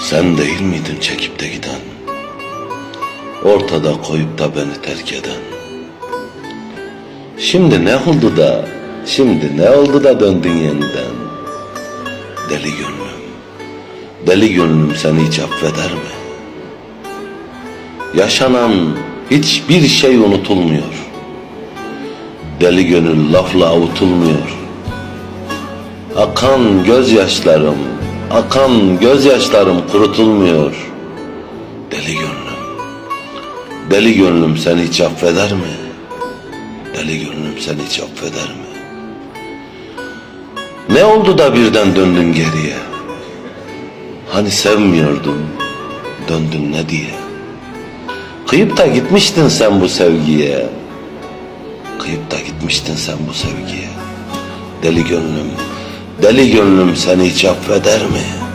Sen değil miydin çekip de giden? Ortada koyup da beni terk eden. Şimdi ne oldu da, şimdi ne oldu da döndün yeniden? Deli gönlüm, deli gönlüm seni hiç affeder mi? Yaşanan hiçbir şey unutulmuyor. Deli gönül lafla avutulmuyor. Akan gözyaşlarım, akan gözyaşlarım kurutulmuyor. Deli gönlüm, deli gönlüm seni hiç affeder mi? Deli gönlüm seni hiç affeder mi? Ne oldu da birden döndün geriye? Hani sevmiyordun, döndün ne diye? Kıyıp da gitmiştin sen bu sevgiye. Kıyıp da gitmiştin sen bu sevgiye. Deli gönlüm, deli gönlüm seni hiç mi?